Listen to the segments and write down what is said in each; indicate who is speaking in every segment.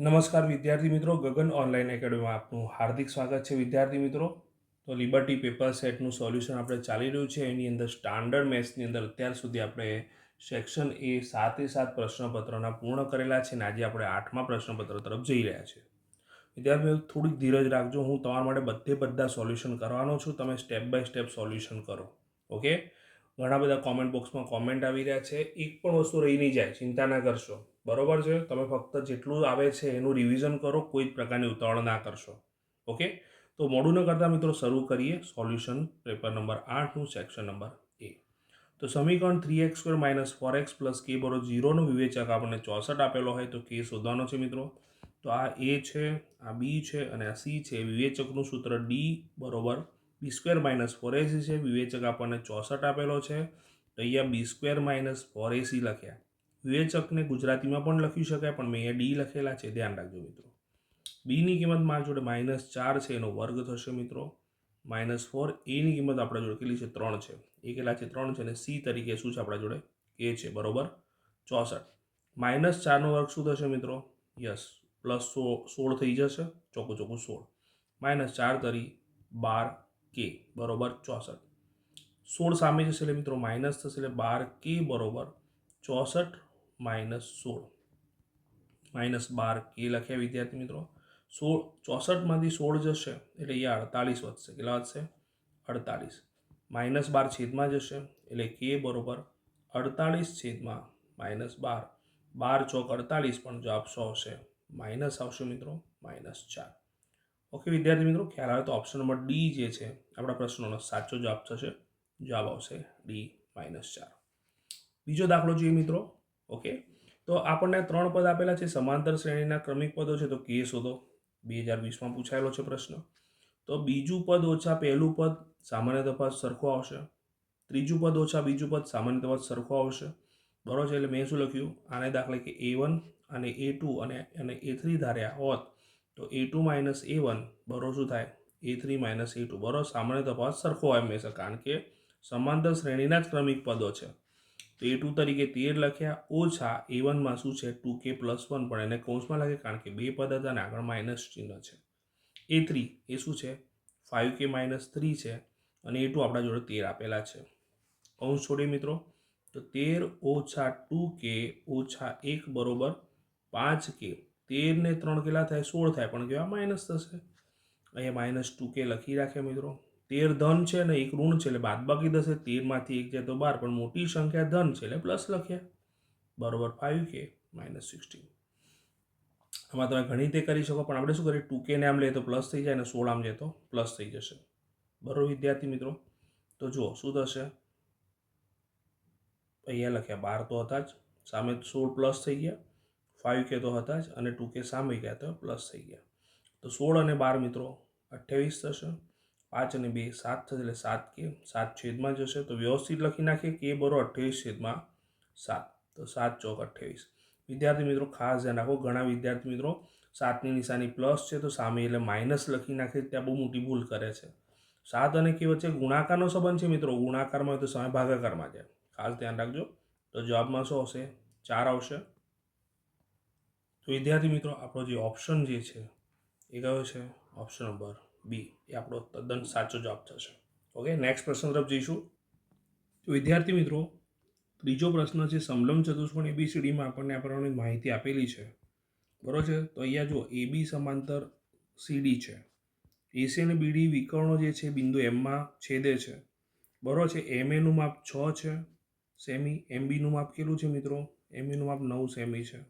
Speaker 1: નમસ્કાર વિદ્યાર્થી મિત્રો, ગગન ઓનલાઈન એકેડમીમાં આપનું હાર્દિક સ્વાગત છે. વિદ્યાર્થી મિત્રો, તો લિબર્ટી પેપર સેટનું સોલ્યુશન આપણે ચાલી રહ્યું છે. એની અંદર સ્ટાન્ડર્ડ મેથ્સની અંદર અત્યાર સુધી આપણે સેક્શન એ સાતે સાત પ્રશ્નપત્રના પૂર્ણ કરેલા છે અને આજે આપણે આઠમા પ્રશ્નપત્ર તરફ જઈ રહ્યા છીએ વિદ્યાર્થી થોડીક ધીરજ રાખજો. હું તમારા માટે બધે બધા સોલ્યુશન કરવાનો છું. તમે સ્ટેપ બાય સ્ટેપ સોલ્યુશન કરો. ઓકે ઘણા બધા કોમેન્ટ બોક્સમાં કોમેન્ટ આવી રહ્યા છે. એક પણ વસ્તુ રહી નહીં જાય. ચિંતા ના કરશો. બરોબર છે? તમે ફક્ત જેટલું આવે છે એનું રિવિઝન કરો, કોઈ જ પ્રકારની ઉતાવળ ના કરશો. ઓકે? તો મોડું ન કરતા મિત્રો શરૂ કરીએ. સોલ્યુશન પેપર નંબર આઠનું સેક્શન નંબર એ તો સમીકરણ three x square minus four x plus k બરો ઝીરોનો વિવેચક આપણને ચોસઠ આપેલો હોય તો કે શોધવાનો છે મિત્રો. તો આ એ છે, આ બી છે અને આ સી છે. વિવેચકનું સૂત્ર ડી બરોબર b square minus four ac છે. વિવેચક આપણને ચોસઠ આપેલો છે. તો અહીંયા b square minus four ac લખ્યા. વિવેચકને ગુજરાતીમાં પણ લખી શકાય, પણ મેં અહીંયા ડી લખેલા છે, ધ્યાન રાખજો મિત્રો. બીની કિંમત મારા જોડે માઇનસ ચાર છે, એનો વર્ગ થશે મિત્રો. માઇનસ ફોર એની કિંમત આપણા જોડે કેટલી છે? ત્રણ છે. એ કેટલા છે? ત્રણ છે અને સી તરીકે શું છે આપણા જોડે? એ છે, બરોબર? ચોસઠ. માઇનસ ચારનો વર્ગ શું થશે મિત્રો? યસ પ્લસ સો, સોળ થઈ જશે. ચોખ્ખું ચોખ્ખું સોળ. માઇનસ ચાર તરી બાર કે બરોબર? ચોસઠ. સોળ સામે જશે એટલે મિત્રો માઇનસ થશે એટલે બાર કે બરોબર? ચોસઠ માઇનસ સોળ. માઇનસ બાર કે લખ્યા વિદ્યાર્થી મિત્રો? સોળ, ચોસઠમાંથી સોળ જશે, એટલે અહીંયા અડતાલીસ વધશે. કેટલા વધશે? અડતાલીસ. માઇનસ બાર છેદમાં જશે, એટલે કે બરોબર અડતાલીસ છેદમાં માઇનસ બાર. બાર ચોક અડતાલીસ પણ જવાબ સો આવશે માઇનસ આવશે મિત્રો, માઇનસ ચાર. ઓકે વિદ્યાર્થી મિત્રો, ખ્યાલ આવે તો ઓપ્શન નંબર ડી જે છે, આપણા પ્રશ્નોનો સાચો જવાબ થશે. જવાબ આવશે ડી માઇનસ ચાર. બીજો દાખલો જોઈએ મિત્રો. ઓકે તો આપણને ત્રણ પદ આપેલા છે. સમાંતર શ્રેણીના ક્રમિક પદો છે. તો કે શોધો. બે હજાર વીસમાં પૂછાયેલો છે પ્રશ્ન. તો બીજું પદ ઓછા પહેલું પદ સામાન્ય તફાવત સરખો આવશે. ત્રીજું પદ ઓછા બીજું પદ સામાન્ય તફાવત સરખો આવશે. બરોબર છે? એટલે મેં શું લખ્યું? આને દાખલે કે એ વન અને એ ટુ અને અને એ થ્રી ધાર્યા હોત, તો a two minus a one બરોબર શું થાય? A three minus a two બરોબર? સામાન્ય તફાવત સરખો હોય હંમેશા કારણ કે સમાંતર શ્રેણીના જ ક્રમિક પદો છે. તો એ ટુ તરીકે તેર લખ્યા, ઓછા એ વનમાં શું છે? ટુ કે પ્લસ વન પણ એને કૌંસમાં લખે કારણ કે બે પદ હતા અને આગળ માઇનસ ચિહ્ન છે. એ થ્રી એ શું છે? ફાઇવ કે માઇનસ થ્રી છે અને એ ટુ આપણા જોડે તેર આપેલા છે. કૌંસ છોડીએ મિત્રો. તો તેર ઓછા ટુ કે ઓછા એક બરોબર પાંચ કે. તેર ને ત્રણ કેટલા થાય? સોળ થાય પણ કેવા? માઇનસ થશે. અહીંયા માઇનસ ટુ કે લખી રાખ્યા મિત્રો. તેર ધન છે ને એક ઋણ છે, એટલે બાદબાકી થશે તેરમાંથી એક જાય તો બાર, પણ મોટી સંખ્યા ધન છે, એટલે પ્લસ લખ્યા. બરોબર ફાઇવ કે માઇનસ સિક્સટીન આમાં તમે ઘણી રીતે કરી શકો, પણ આપણે શું કરીએ? ટુ કેને આમ લઈએ તો પ્લસ થઈ જાય અને સોળ આમ જાય તો પ્લસ થઈ જશે. બરોબર વિદ્યાર્થી મિત્રો? તો જુઓ, શું થશે? અહીંયા લખ્યા, બાર તો હતા જ, સામે સોળ પ્લસ થઈ ગયા. ફાઇવ કે તો હતા જ, અને ટુ સામે ગયા તો પ્લસ થઈ ગયા. તો સોળ અને બાર મિત્રો, અઠ્યાવીસ થશે. પાંચ અને બે, સાત થશે એટલે સાત કે સાત છેદમાં જશે તો વ્યવસ્થિત લખી નાખીએ કે બરો અઠ્યાવીસ છેદમાં સાત. તો સાત ચોક અઠ્યાવીસ. વિદ્યાર્થી મિત્રો, ખાસ ધ્યાન રાખો, ઘણા વિદ્યાર્થી મિત્રો સાતની નિશાની પ્લસ છે, તો સામે એટલે માઇનસ લખી નાખે, ત્યાં બહુ મોટી ભૂલ કરે છે. સાત અને કે વચ્ચે ગુણાકારનો સંબંધ છે મિત્રો. ગુણાકારમાં હોય તો સામે ભાગાકારમાં જાય. ખાસ ધ્યાન રાખજો. તો જવાબમાં શું આવશે? ચાર આવશે. તો વિદ્યાર્થી મિત્રો, આપણો જે ઓપ્શન જે છે, એ કયો છે? ઓપ્શન નંબર બી, એ આપણો તદ્દન સાચો જવાબ થશે. ઓકે નેક્સ્ટ પ્રશ્ન તરફ જઈશું. વિદ્યાર્થી મિત્રો, ત્રીજો પ્રશ્ન છે, સમલમ ચતુષ્કોણ એબીસીડીમાં આપણને આ પ્રમાણે માહિતી આપેલી છે. બરોબર છે? તો અહીંયા જુઓ એ બી સમાંતર સીડી છે. એસી અને બીડી વિકર્ણો જે છે, બિંદુ એમમાં છેદે છે. બરોબર છે? એમ એનું માપ છ છે, સેમી. એમ બીનું માપ કેટલું છે મિત્રો? એમઈનું માપ નવ સેમી છે.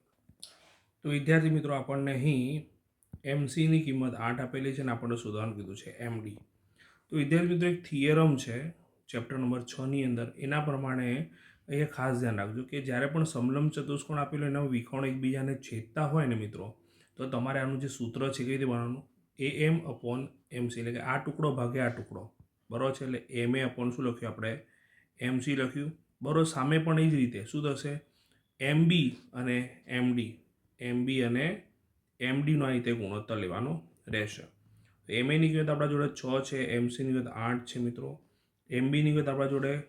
Speaker 1: તો વિદ્યાર્થી મિત્રો, આપણને અહીં એમસીની કિંમત આઠ આપેલી છે અને આપણને શોધવાનું કીધું છે એમડી. તો વિદ્યાર્થી મિત્રો, એક થિયરમ છે ચેપ્ટર નંબર છની અંદર. એના પ્રમાણે અહીંયા ખાસ ધ્યાન રાખજો કે જ્યારે પણ સમલમ ચતુષ્કોણ આપેલો એના વિકોણ એકબીજાને છેદતા હોય ને મિત્રો, તો તમારે આનું જે સૂત્ર છે કઈ રીતે બનાવવાનું? એ એમ અપોન એમસી, એટલે કે આ ટુકડો ભાગે આ ટુકડો. બરાબર છે? એટલે એમ એ અપોન શું લખ્યું આપણે? એમસી લખ્યું. બરાબર? સામે પણ એ જ રીતે. શું થશે? એમબી અને એમડી. એમબી અને એમડીનો આ રીતે ગુણોત્તર લેવાનો રહેશે. એમએની કિંમત આપણા જોડે છ છે, એમસીની કિંમત આઠ છે મિત્રો. એમબીની કિંમત આપણા જોડે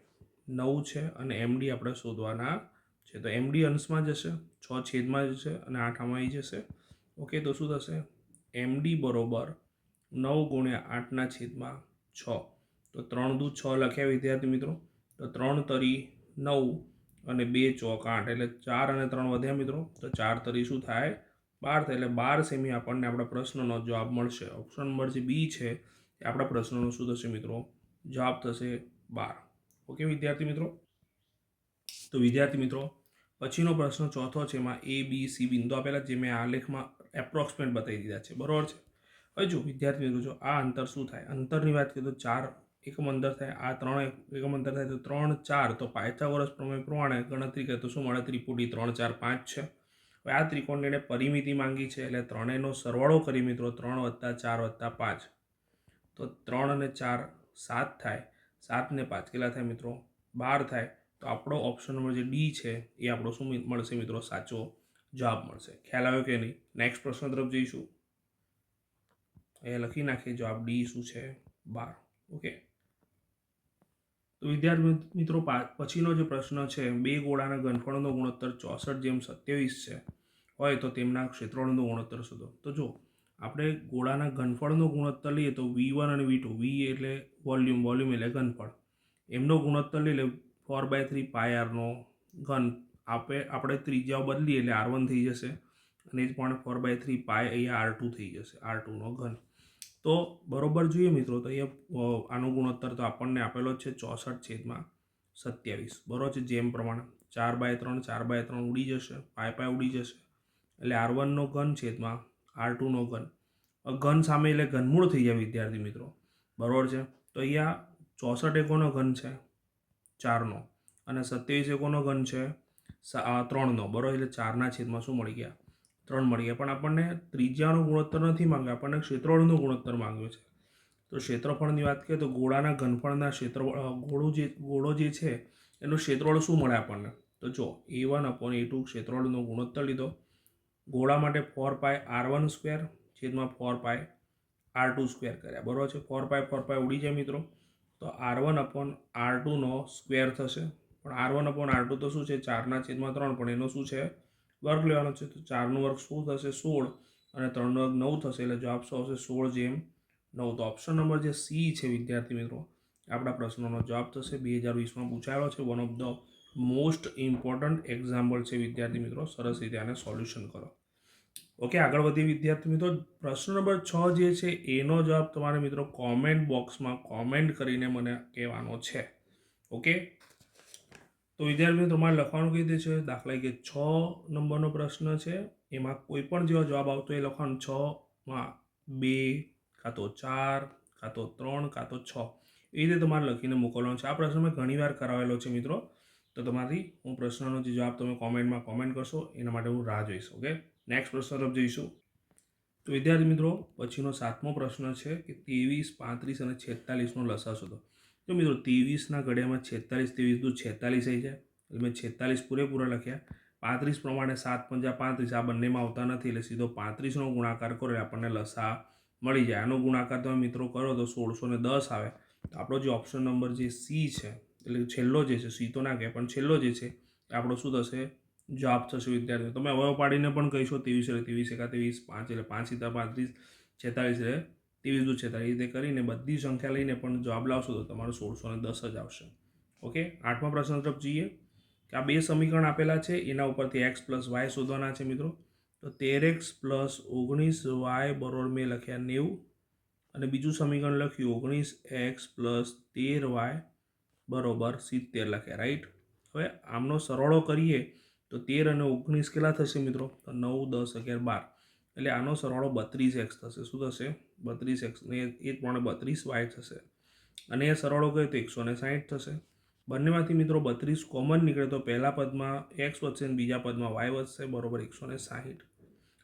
Speaker 1: નવ છે અને એમડી આપણે શોધવાના છે. તો એમડી અંશમાં જશે, છ છેદમાં જશે અને આઠ આમાં આવી જશે. ઓકે, તો શું થશે? એમડી બરોબર નવ ગુણ્યા આઠના છેદમાં છ. તો ત્રણ દુ છ લખ્યા વિદ્યાર્થી મિત્રો. તો ત્રણ તરી નવ અને બે ચોક આઠ. એટલે ચાર અને ત્રણ વધ્યા મિત્રો. તો ચાર તરી શું થાય? બાર થાય એટલે બાર સેમી આપણને આપણા પ્રશ્નનો જવાબ મળશે. ઓપ્શન નંબર જે બી છે, એ આપણા પ્રશ્નનો શું થશે મિત્રો? જવાબ થશે બાર. ઓકે વિદ્યાર્થી મિત્રો? તો વિદ્યાર્થી મિત્રો, પછીનો પ્રશ્ન ચોથો છે એમાં એ બી સી બિંદુ આપેલા જે મેં આલેખમાં એપ્રોક્સિમેટ બતાવી દીધા છે. બરોબર છે? હવે જો વિદ્યાર્થી મિત્રો, જો આ અંતર શું થાય? અંતરની વાત કરીએ તો ચાર એકમ અંતર થાય, આ ત્રણ એકમ અંતર થાય તો ત્રણ ચાર. તો પાયથાગોરસ પ્રમેય પ્રમાણે ગણતરી કરીએ તો શું મળે? ત્રિપુટી ત્રણ ચાર પાંચ છે. આ ત્રિકોણની એણે પરિમિતિ માંગી છે એટલે ત્રણેયનો સરવાળો કરી મિત્રો, ત્રણ વત્તા ચાર વત્તા પાંચ. તો ત્રણ અને ચાર સાત થાય, સાત ને પાંચ કેટલા થાય મિત્રો? બાર થાય. તો આપણો ઓપ્શન નંબર જે ડી છે એ આપણો શું મળશે મિત્રો? સાચો જવાબ મળશે. ખ્યાલ આવ્યો કે નહીં? નેક્સ્ટ પ્રશ્ન તરફ જઈશું. એ લખી નાખીએ જવાબ ડી શું છે? બાર. ઓકે તો વિદ્યાર્થી મિત્રો પછીનો જે પ્રશ્ન છે, બે ગોળાના ઘનફળનો ગુણોત્તર ચોસઠ જેમ સત્યાવીસ છે, હોય તો તેમના ક્ષેત્રફળનો ગુણોત્તર શોધો. તો જો આપણે ગોળાના ઘનફળનો ગુણોત્તર લઈએ તો વી વન અને વી ટુ, વી એટલે વોલ્યુમ વોલ્યુમ એટલે ઘનફળ. એમનો ગુણોત્તર લઈ લે, ફોર બાય થ્રી પાય આરનો ઘન આપે, આપણે ત્રિજ્યાઓ બદલીએ એટલે આર વન થઈ જશે અને એ જ પણ ફોર બાય થ્રી પાય અહીંયા આર ટુ થઈ જશે, આર ટુનો ઘન. તો બરોબર જોઈએ મિત્રો તો અ, આનો ગુણોત્તર તો આપણને આપેલો છે ચોસઠ છેદમાં સત્યાવીસ. બરોબર છે? જેમ પ્રમાણે ચાર બાય ત્રણ ચાર બાય ત્રણ ઉડી જશે પાય પાય ઉડી જશે. એટલે આર વનનો ઘન છેદમાં આર ટુનો ઘન. ઘન સામે એટલે ઘનમૂળ થઈ જાય વિદ્યાર્થી મિત્રો. બરોબર છે? તો અહીંયા ચોસઠ એકોનો ઘન છે ચારનો અને સત્યાવીસ એકોનો ઘન છે ત્રણનો બરોબર? એટલે ચારના છેદમાં શું મળી ગયા? ત્રણ મળી ગયા પણ આપણને ત્રિજ્યાનો ગુણોત્તર નથી માંગ્યો આપણને ક્ષેત્રફળનો ગુણોત્તર માંગ્યો છે તો ક્ષેત્રફળની વાત કરીએ તો ગોળાના ઘનફળના ક્ષેત્ર ગોળો જે ગોળો જે છે, એનું ક્ષેત્રફળ શું મળે આપણને? તો જો a one upon a two ક્ષેત્રફળનો ગુણોત્તર લીધો. ગોળા માટે four pi r one square છેદમાં four pi r two square કર્યા. બરોબર છે? ફોર પાય ફોર પાય ઉડી જાય મિત્રો. તો આર વન અપોન આર ટુનો સ્ક્વેર થશે. પણ r one upon r two તો શું છે? ચારના છેદમાં ત્રણ પણ એનો શું છે? વર્ગ લેવાનો છે. તો ચારનો વર્ગ શું થશે સોળ અને ત્રણનો વર્ગ નવ થશે. એટલે જવાબ શું આવશે સોળ જેમ નવ. તો ઓપ્શન નંબર જે સી છે વિદ્યાર્થી મિત્રો, આપણા પ્રશ્નોનો જવાબ થશે. બે હજાર વીસમાં પૂછાયેલો છે. One of the most important example છે વિદ્યાર્થી મિત્રો. સરસ રીતે આને સોલ્યુશન કરો. ઓકે આગળ વધીએ વિદ્યાર્થી મિત્રો. પ્રશ્ન નંબર છ જે છે, એનો જવાબ તમારે મિત્રો કોમેન્ટ બોક્સમાં કોમેન્ટ કરીને મને કહેવાનો છે. ઓકે તો વિદ્યાર્થીઓ, તમારે લખવાનું કઈ રીતે છે? દાખલા કે છ નંબરનો પ્રશ્ન છે. એમાં કોઈ પણ જેવો જવાબ આવતો એ લખવાનું છમાં બે, કાં તો ચાર, કાં તો ત્રણ, કાં તો છ. એ રીતે તમારે લખીને મોકલવાનો છે. આ પ્રશ્ન મેં ઘણીવાર કરાવેલો છે મિત્રો. તો તમારી હું પ્રશ્નનો જે જવાબ તમે કોમેન્ટમાં કોમેન્ટ કરશો, એના માટે હું રાહ જોઈશ, ઓકે? નેક્સ્ટ પ્રશ્ન તરફ જઈશું. તો વિદ્યાર્થી મિત્રો, પછીનો સાતમો પ્રશ્ન છે કે ત્રેવીસ, પાંત્રીસ અને છેતાલીસનો લસા શોધો. તો મિત્રો ત્રેવીસના ઘડિયામાં છેતાલીસ ત્રેવીસ દૂર છેતાલીસ થઈ જાય. એટલે મેં છેતાલીસ પૂરેપૂરા લખ્યા. પાંત્રીસ પ્રમાણે સાત પંજા પાંત્રીસ, આ બંનેમાં આવતા નથી. એટલે સીધો પાંત્રીસનો ગુણાકાર કરો એટલે આપણને લસા મળી જાય. આનો ગુણાકાર તમે મિત્રો કરો તો સોળસો ને દસ આવે. તો આપણો જે ઓપ્શન નંબર જે સી છે, એટલે છેલ્લો જે છે, સી તો ના કહે પણ છેલ્લો જે છે આપણો શું થશે? જવાબ થશે વિદ્યાર્થીઓ. તમે અવયવ પાડીને પણ કહીશો ત્રેવીસ એટલે ત્રેવીસ એકા ત્રેવીસ, પાંચ એટલે પાંચ સીધા પાંત્રીસ છેતાલીસ એટલે ત્રેવીસ દુ છેતાલીસ રીતે કરીને બધી સંખ્યા લઈને પણ જવાબ લાવશો તો તમારો સોળસો ને દસ જ આવશે. ઓકે? આઠમા પ્રશ્ન તરફ જઈએ. કે આ બે સમીકરણ આપેલા છે, એના ઉપરથી એક્સ પ્લસ વાય શોધવાના છે મિત્રો. તો તેર એક્સ પ્લસ ઓગણીસ વાય બરોબર મેં લખ્યા નેવું. અને બીજું સમીકરણ લખ્યું ઓગણીસ એક્સ પ્લસ તેર વાય બરોબર સિત્તેર લખ્યા, રાઈટ? હવે આમનો સરવાળો કરીએ તો તેર અને ઓગણીસ કેટલા થશે મિત્રો? તો નવ, દસ, અગિયાર, બાર. એટલે આનો સરવાળો બત્રીસ એક્સ થશે. શું થશે? બત્રીસ એક્સ ને એ પ્રમાણે બત્રીસ વાય થશે. અને એ સરવાળો કરીએ તો એકસો ને સાહીઠ થશે. બંનેમાંથી મિત્રો બત્રીસ કોમન નીકળે તો પહેલા પદમાં એક્સ વધશે અને બીજા પદમાં વાય વધશે, બરોબર એકસો ને સાહીઠ.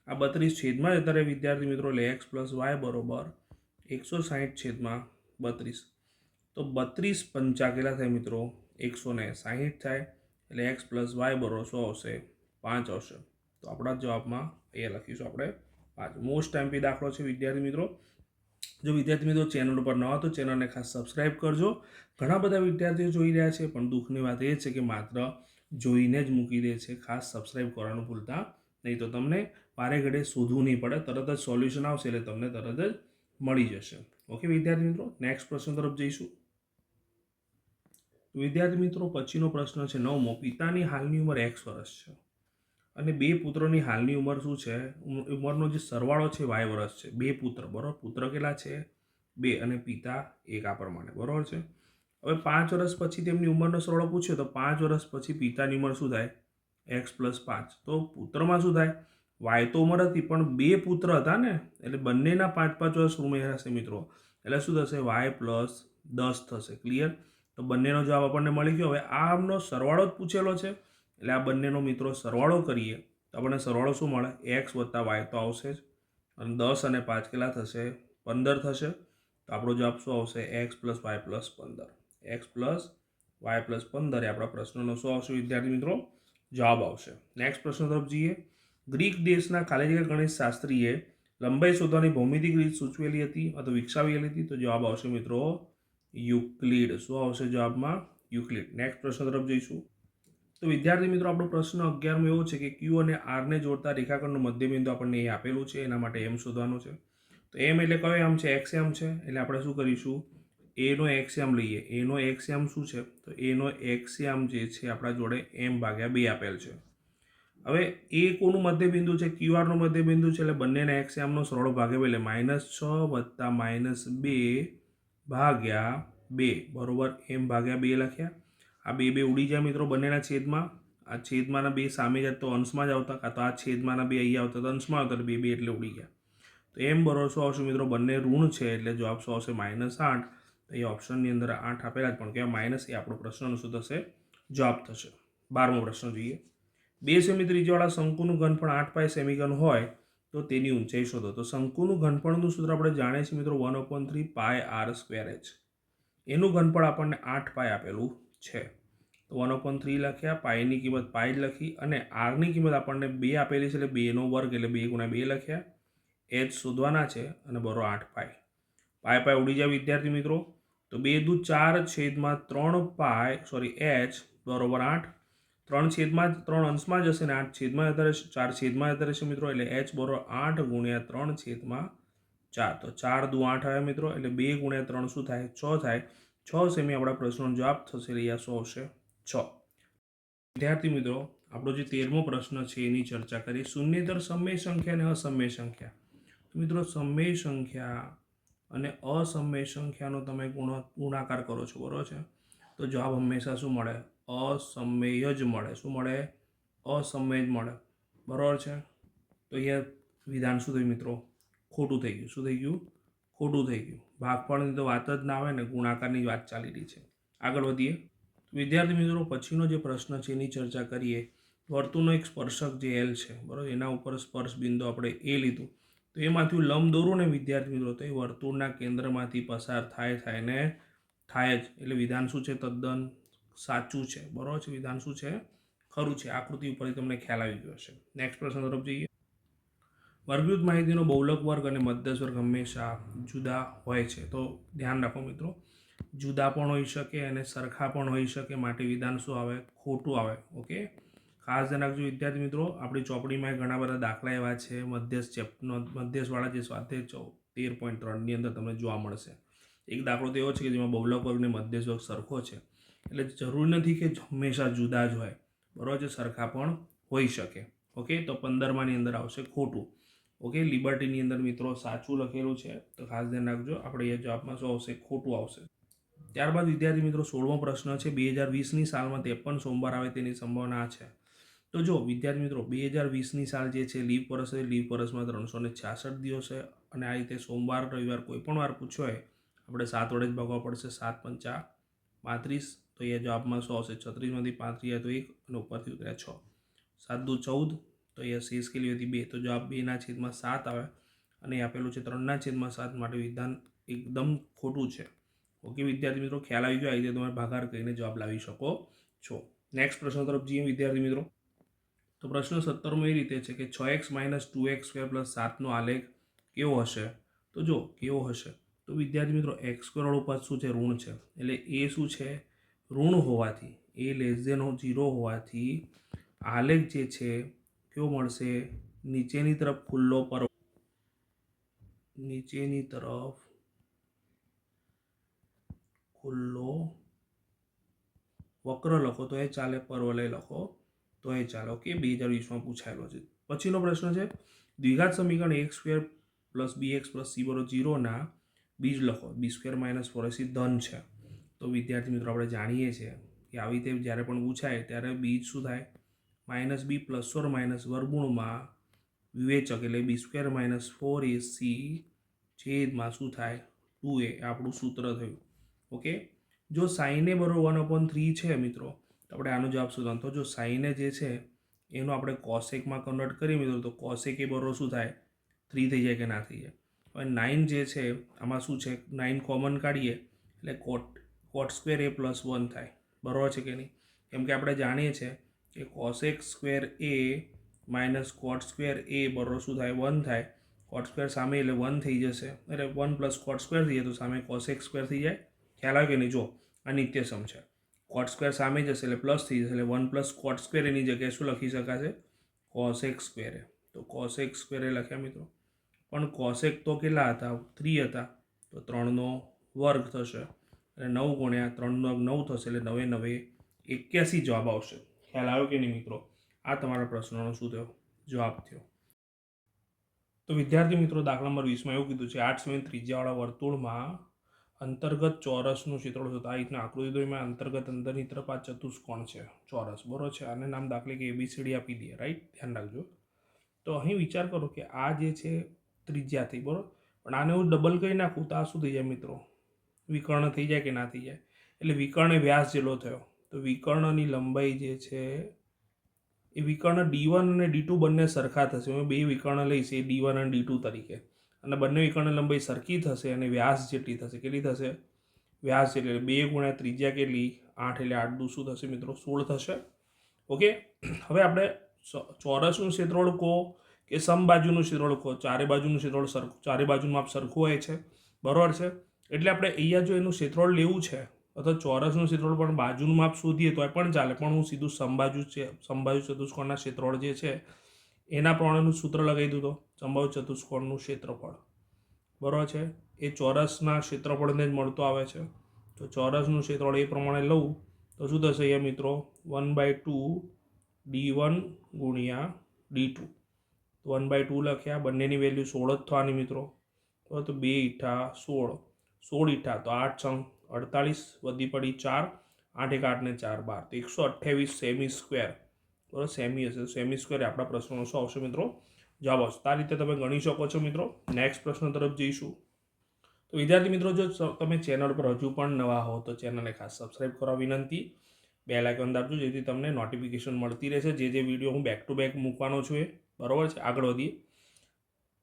Speaker 1: આ બત્રીસ છેદમાં જતા રહે વિદ્યાર્થી મિત્રો, એટલે એક્સ પ્લસ વાય બરોબર એકસો સાહીઠ છેદમાં બત્રીસ. તો બત્રીસ પંચા કેટલા થાય મિત્રો? એકસો ને સાહીઠ થાય. એટલે એક્સ પ્લસ વાય બરો શું આવશે પાંચ આવશે. તો આપણા જવાબમાં એ લખીશું આપણે. પાંચ મોસ્ટ ટાઈમપી દાખલો છે વિદ્યાર્થી મિત્રો. જો વિદ્યાર્થી મિત્રો ચેનલ ઉપર ન હોય તો ચેનલને ખાસ સબસ્ક્રાઇબ કરજો. ઘણા બધા વિદ્યાર્થીઓ જોઈ રહ્યા છે, પણ દુઃખની વાત એ છે કે માત્ર જોઈને જ મૂકી દે છે. ખાસ સબસ્ક્રાઇબ કરવાનું ભૂલતા નહીં. તો તમને વારે ઘડે શોધવું નહીં પડે. તરત જ સોલ્યુશન આવશે એટલે તમને તરત જ મળી જશે. ઓકે વિદ્યાર્થી મિત્રો નેક્સ્ટ પ્રશ્ન તરફ જઈશું. વિદ્યાર્થી મિત્રો, પછીનો પ્રશ્ન છે, નવમો. પિતાની હાલની ઉંમર એક્સ વર્ષ છે. અને બે પુત્રોની હાલની ઉંમર શું છે? ઉંમરનો જે સરવાળો છે વાય વર્ષ છે. બે પુત્ર, બરાબર? પુત્ર કેટલા છે? બે અને પિતા એક આ પ્રમાણે, બરાબર છે? હવે પાંચ વર્ષ પછી તેમની ઉંમરનો સરવાળો પૂછ્યો તો પાંચ વર્ષ પછી પિતાની ઉંમર શું થાય? એક્સ પ્લસ પાંચ. તો પુત્રમાં શું થાય? વાય તો ઉંમર હતી, પણ બે પુત્ર હતા ને? એટલે બંનેના પાંચ પાંચ વર્ષ ઉમેરાશે મિત્રો. એટલે શું થશે? વાય પ્લસ દસ થશે. ક્લિયર? તો બંનેનો જવાબ આપણને મળી ગયો. હવે આમનો સરવાળો જ પૂછેલો છે. એટલે આ બંનેનો મિત્રો સરવાળો કરીએ, તો આપણને સરવાળો શું મળે? એક્સ વત્તા વાય તો આવશે જ. અને દસ અને પાંચ કેટલા થશે? પંદર થશે. તો આપણો જવાબ શું આવશે? એક્સ પ્લસ વાય પ્લસ પંદર. એક્સ પ્લસ વાય પ્લસ પંદર એ આપણા પ્રશ્નનો શું આવશે વિદ્યાર્થી મિત્રો? જવાબ આવશે. નેક્સ્ટ પ્રશ્ન તરફ જઈએ. ગ્રીક દેશના ખાલી જગ્યા ગણિત શાસ્ત્રીએ લંબાઈ શોધવાની ભૌમિતિક રીત સૂચવેલી હતી અથવા વિકસાવેલી હતી? તો જવાબ આવશે મિત્રો યુક્લિડ. શું આવશે જવાબમાં? યુક્લિડ. નેક્સ્ટ પ્રશ્ન તરફ જઈશું. તો વિદ્યાર્થી મિત્રો, આપણો પ્રશ્ન અગિયારમો એવો છે કે ક્યુ અને આરને જોડતા રેખાખંડનું મધ્યબિંદુ આપણને એ આપેલું છે. એના માટે એમ શોધવાનું છે. તો એમ એટલે કયો એમ છે? એક્સ એમ છે. એટલે આપણે શું કરીશું? એનો એક્સએમ લઈએ. એનો એક્સએમ શું છે? તો એનો એક્સ એમ જે છે, આપણા જોડે એમ ભાગ્યા બે આપેલ છે. હવે એ કોનું મધ્યબિંદુ છે? ક્યુઆરનું મધ્યબિંદુ છે. એટલે બંનેના એક્સએમનો સરળ ભાગે એટલે માઇનસ છ વત્તા માઇનસ બે ભાગ્યા બે. બરોબર? એમ ભાગ્યા બે લખ્યા. આ બે બે ઉડી જાય મિત્રો બંનેના છેદમાં. આ છેદમાંના બે સામે જાય તો અંશમાં જ આવતા, કાં તો આ છેદમાંના બે અહીંયા આવતા, તો અંશમાં આવતા બે બે એટલે ઉડી ગયા. તો એમ બરોબર શું આવશે મિત્રો, બંને ઋણ છે, એટલે જવાબ શું આવશે માઇનસ આઠ, તો એ ઓપ્શનની અંદર આઠ આપેલા જ, પણ કહેવાય માઇનસ એ આપણો પ્રશ્નનો શું થશે, જવાબ થશે. બારમો પ્રશ્ન જોઈએ. બે સેમી ત્રિજ્યાવાળા શંકુનું ઘનફળ આઠ પાય સેમીઘન હોય, તો તેની ઊંચાઈ શોધો. તો શંકુનું ઘનફળનું સૂત્ર આપણે જાણીએ છીએ મિત્રો one upon three pi r square h એનું ઘનફળ આપણને આઠ પાય આપેલું છે. તો વન ઓપન થ્રી લખ્યા, પાયની કિંમત પાય જ લખી અને આરની કિંમત આપણને બે આપેલી છે એટલે બેનો વર્ગ એટલે બે ગુણ્યા બે લખ્યા. એચ શોધવાના છે અને બરો આઠ પાય. પાય પાય ઉડી જાય વિદ્યાર્થી મિત્રો. તો બે દુ ચાર છેદમાં ત્રણ પાય સોરી એચ બરોબર આઠ. ત્રણ છેદમાં ત્રણ અંશમાં જશે ને આઠ છેદમાં જતા રહેશે, ચાર છેદમાં જતા રહેશે મિત્રો એટલે એચ બરોબર આઠ ગુણ્યા ત્રણ છેદમાં ચાર. તો ચાર દુ આઠ આવે મિત્રો એટલે બે ગુણ્યા ત્રણ શું થાય? છ થાય. છ સેમી આપણા પ્રશ્નોનો જવાબ થશે રહ્યા સો આવશે છ. વિદ્યાર્થી મિત્રો, આપણો જે તેરમો પ્રશ્ન છે એની ચર્ચા કરીએ. શૂન્યતર સમય સંખ્યા અને અસમય સંખ્યા. મિત્રો, સમય સંખ્યા અને અસમય સંખ્યાનો તમે ગુણ, ગુણાકાર કરો છો, બરાબર છે? તો જવાબ હંમેશા શું મળે? અસમય જ મળે. શું મળે? અસમય જ મળે. બરાબર છે? તો અહીંયા વિધાન શું થયું મિત્રો? ખોટું થઈ ગયું. શું થઈ ગયું? ખોટું થઈ ગયું. ભાગફળની તો વાત જ ના આવે ને, ગુણાકારની વાત ચાલી રહી છે. આગળ વધીએ. વિદ્યાર્થી મિત્રો, પછીનો જે પ્રશ્ન છે, એની ચર્ચા કરીએ. વર્તુળનો એક સ્પર્શક જે એલ છે, બરાબર? એના ઉપર સ્પર્શ બિંદુ આપણે એ લીધું. તો એમાંથી લંબ દોરું ને વિદ્યાર્થી મિત્રો, તો એ વર્તુળના કેન્દ્રમાંથી પસાર થાય થાય ને થાય જ. એટલે વિધાન શું છે? તદ્દન સાચું છે. બરાબર છે? વિધાન શું છે? ખરું છે. આકૃતિ ઉપરથી તમને ખ્યાલ આવી ગયો છે નેક્સ્ટ પ્રશ્ન તરફ જઈએ. વર્ગીકૃત માહિતીનો બહુલક વર્ગ અને મધ્યસ્થ વર્ગ હંમેશા જુદા હોય છે. તો ધ્યાન રાખો મિત્રો, જુદા પણ હોઈ શકે અને સરખા પણ હોઈ શકે, માટે વિધાન શું આવે? ખોટું આવે. ઓકે ખાસ ધ્યાન રાખજો વિદ્યાર્થી મિત્રો, આપણી ચોપડીમાં ઘણા બધા દાખલા એવા છે. મધ્યસ્થ ચેપ્ટનો મધ્યસ્થવાળા જે સ્વાધ્યાય તેર પોઈન્ટ ત્રણની અંદર તમને જોવા મળશે. એક દાખલો તો એવો છે કે જેમાં બહુલક વર્ગ અને મધ્યસ્થ વર્ગ સરખો છે. એટલે જરૂરી નથી કે હંમેશા જુદા જ હોય. બરાબર છે, સરખા પણ હોઈ શકે. ઓકે તો પંદરમાની અંદર આવશે ખોટું. ઓકે લિબર્ટીની અંદર મિત્રો સાચું લખેલું છે, તો ખાસ ધ્યાન રાખજો, આપણે એ જવાબમાં શું આવશે? ખોટું આવશે. ત્યારબાદ વિદ્યાર્થી મિત્રો, સોળમો પ્રશ્ન છે, બે હજાર વીસની સાલમાં ત્રેપન સોમવાર આવે તેની સંભાવના છે. તો જો, વિદ્યાર્થી મિત્રો, બે હજાર વીસની સાલ જે છે, લીપ વર્ષ છે, લીપ વર્ષમાં ત્રણસો ને છાસઠ દિવસ છે, અને આ રીતે સોમવાર, રવિવાર કોઈ પણ વાર પૂછ્યો હોય, આપણે સાત વડે જ ભાગવા પડશે, સાત પંચા પાંત્રીસ, તો એ જવાબમાં શું આવશે? છત્રીસમાંથી પાંત્રીસ તો એક, અને ઉપરથી ઉતર્યા છ. સાત દુ ચૌદ તો અહીંયા શેષ કેટલી હતી બે. તો જવાબ બેના છેદમાં સાત આવે અને આપેલું છે ત્રણના છેદમાં સાત માટે વિધાન એકદમ ખોટું છે. ઓકે, વિદ્યાર્થી મિત્રો, ખ્યાલ આવી ગયો? આવી રીતે તમે ભાગાર કરીને જવાબ લાવી શકો છો. નેક્સ્ટ પ્રશ્ન તરફ જઈએ વિદ્યાર્થી મિત્રો. તો પ્રશ્ન સત્તરમો એ રીતે છે કે છ x minus two x square plus સાતનો આલેખ કેવો હશે? તો જો કેવો હશે? તો વિદ્યાર્થી મિત્રો, એક્સ સ્ક્વેર ઉપર શું છે? ઋણ છે. એટલે એ શું છે? ઋણ હોવાથી, એ લેસ ધેન ઝીરો હોવાથી આલેખ જે છે કેવો મળશે. નીચેની તરફ ખુલ્લો પર નીચેની તરફ ખુલ્લો વક્ર લખો, તો એ ચાલે, પરવલય લખો, તો એ ચાલે. ઓકે, બે હજાર વીસમાં પૂછાયેલો છે. પછીનો પ્રશ્ન છે, દ્વિઘાત સમીકરણ x square plus b x plus c બરો જીરોના બીજ લખો. B square minus four ac ધન છે. તો વિદ્યાર્થી મિત્રો, આપણે જાણીએ છીએ કે આવી રીતે જ્યારે પણ પૂછાય, ત્યારે બીજ શું થાય? Minus b plus or minus વર્ગુણમાં વિવેચક એટલે b square minus four a c છેદમાં શું થાય? ટુ એ આપણું સૂત્ર થયું. ઓકે? જો સાઈને બરો વન અપોન થ્રી છે મિત્રો, તો આપણે આનો જવાબ શોધવાનો. તો જો સાઈને જે છે, એનું આપણે કોસેકમાં કન્વર્ટ કરીએ મિત્રો, તો કોસેક એ બરો શું થાય? થ્રી થઈ જાય કે ના થઈ જાય? હવે નાઇન જે છે, આમાં શું છે? નાઇન કોમન કાઢીએ, એટલે cot cot square a plus one થાય. બરોબર છે કે નહીં? કેમ કે આપણે જાણીએ છીએ કે cosec square a minus cot square a બરોબર શું થાય? વન થાય. કોટ સ્ક્વેર સામે એટલે વન થઈ જશે. એટલે વન પ્લસ કોટ સ્ક્વેર થઈ જાય તો સામે કોસેક સ્ક્વેર થઈ જાય. ખ્યાલ આવે કે નહીં? જો આ નિત્યસમ છે. કોટ સ્ક્વેર સામે જશે એટલે પ્લસ થઈ જશે એટલે વન પ્લસ કોટ સ્ક્વેર એની જગ્યાએ શું લખી શકાશે? કોસેક સ્ક્વેરે તો કોસેક સ્ક્વેરે લખ્યા મિત્રો. પણ કોસેક તો કેટલા હતા? થ્રી હતા. તો ત્રણનો વર્ગ થશે. અને નવ ગુણ્યા ત્રણનો નવ થશે એટલે નવે નવે એક્યાસી જવાબ આવશે. ખ્યાલ આવ્યો કે નહીં મિત્રો? આ તમારા પ્રશ્નનો શું થયો? જવાબ થયો. તો વિદ્યાર્થી મિત્રો, દાખલા નંબર વીસમાં એવું કીધું છે, આઠ સેમી ત્રિજ્યાવાળા વર્તુળમાં અંતર્ગત ચોરસનું ક્ષેત્રફળ જોતા આ રીતના આકૃતિ એમાં અંતર્ગત અંદરની તરફ આ ચતુષ્કોણ છે? ચોરસ. બરોબર છે? આને નામ દાખલે કે એબીસીડી આપી દઈએ રાઈટ ધ્યાન રાખજો. તો અહીં વિચાર કરો કે આ જે છે ત્રિજ્યા થઈ બરોબર? પણ આને હું ડબલ કરી નાખું તો આ શું થઈ જાય મિત્રો? વિકર્ણ થઈ જાય કે ના થઈ જાય? એટલે વિકર્ણ વ્યાસ જેટલો થયો. તો વિકર્ણની લંબાઈ જે છે, એ વિકર્ણ ડી વન અને ડી ટુ બંને સરખા થશે. હું બે વિકર્ણ લઈશ, એ ડી વન અને ડી ટુ તરીકે. અને બંને વિકર્ણ લંબાઈ સરખી થશે અને વ્યાસ જેટલી થશે. કેટલી થશે? વ્યાસ એટલે બે ગુણ્યા ત્રિજ્યા કેટલી? આઠ એટલે આઠ દુ શું થશે મિત્રો? સોળ થશે. ઓકે? હવે આપણે ચોરસનું ક્ષેત્રફળ કહો કે સમબાજુનું ક્ષેત્રફળ કહો ચારે બાજુનું ક્ષેત્રફળ સરખું ચારે બાજુનું આપ સરખું હોય છે. બરાબર છે? એટલે આપણે અહીંયા જો એનું ક્ષેત્રફળ લેવું છે અથવા ચોરસનું ક્ષેત્રફળ પણ બાજુનું માપ શોધીએ તો પણ ચાલે. પણ હું સીધું સંભાજુ છે સંભાજુ ચતુષ્કોણના ક્ષેત્રફળ જે છે, એના પ્રમાણેનું સૂત્ર લગાવી દીધું સંભાવ ચતુષ્કોણનું ક્ષેત્રફળ. બરાબર છે? એ ચોરસના ક્ષેત્રફળને જ મળતો આવે છે. તો ચોરસનું ક્ષેત્રફળ એ પ્રમાણે લઉં, તો શું થશે અહીંયા મિત્રો? One by two d one ગુણ્યા d two. One by two લખ્યા, બંનેની વેલ્યુ સોળ જ થવાની મિત્રો. તો બે ઈઠા સોળ. સોળ ઈઠા, તો આઠ છ અડતાલીસ વધી પડી ચાર, આઠ એક આઠ ને ચાર બાર. તો એકસો અઠ્યાવીસ સેમી સ્ક્વેર બરાબર? સેમી હશે. સેમી સ્ક્વેર આપણા પ્રશ્નનો શું આવશે મિત્રો. જવાબ આવશે. આ રીતે તમે ગણી શકો છો મિત્રો. નેક્સ્ટ પ્રશ્ન તરફ જઈશું. તો વિદ્યાર્થી મિત્રો, જો તમે ચેનલ પર હજુ પણ નવા હો, તો ચેનલને ખાસ સબસ્ક્રાઈબ કરવા વિનંતી. બે લાઇકન દાબજો, જેથી તમને નોટિફિકેશન મળતી રહેશે. જે જે વીડિયો હું બેક ટુ બેક મૂકવાનો છું એ. બરાબર છે? આગળ વધીએ.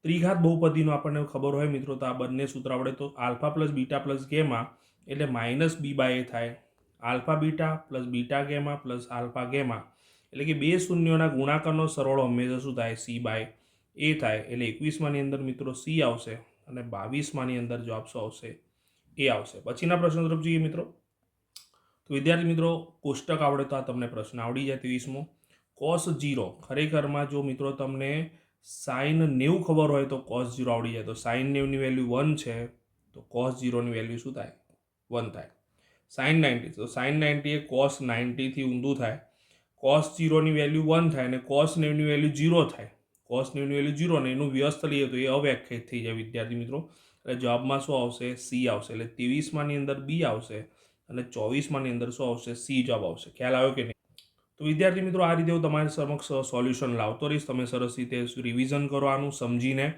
Speaker 1: ત્રિઘાત બહુપદીનો આપણને ખબર હોય મિત્રો, તો આ બંને સૂત્ર આવડે તો alpha plus beta plus gamma એટલે માઇનસ બી બાય એ થાય. Alpha beta plus beta gamma plus alpha gamma. એટલે કે બે શૂન્યોના ગુણાકારનો સરવાળો હંમેશા શું થાય? સી બાય એ થાય. એટલે એકવીસમાંની અંદર મિત્રો સી આવશે અને બાવીસમાંની અંદર જવાબ શું આવશે? એ આવશે. પછીના પ્રશ્ન તરફ જોઈએ મિત્રો. તો વિદ્યાર્થી મિત્રો, કોષ્ટક આવડે તો આ તમને પ્રશ્ન આવડી જાય ત્રીસમો. કોસ જીરો ખરેખરમાં જો મિત્રો તમને સાઇન નેવું ખબર હોય તો કોસ જીરો આવડી જાય. તો સાઇન નેવની વેલ્યુ વન છે. તો કોસ જીરોની વેલ્યુ શું થાય? વન થાય. સાઇન નાઇન્ટી તો સાઇન નાઇન્ટી એ કોસ નાઇન્ટીથી ઊંધું થાય. કોસ જીરોની વેલ્યુ વન થાય અને કોસ નેવની વેલ્યુ જીરો થાય. કોસ નેવની વેલ્યુ જીરો ને એનું વ્યસ્ત લઈએ તો એ અવ્યાખ્યાયિત થઈ જાય વિદ્યાર્થી મિત્રો. એટલે જવાબમાં શું આવશે? સી આવશે. એટલે ત્રેવીસમાંની અંદર બી આવશે અને ચોવીસમાંની અંદર શું આવશે? સી જવાબ આવશે. ખ્યાલ આવ્યો કે નહીં? તો વિદ્યાર્થી મિત્રો, આ રીતે હું તમારી સમક્ષ સોલ્યુશન લાવતો રહીશ. તમે સરસ રીતે રિવિઝન કરો આનું, સમજીને.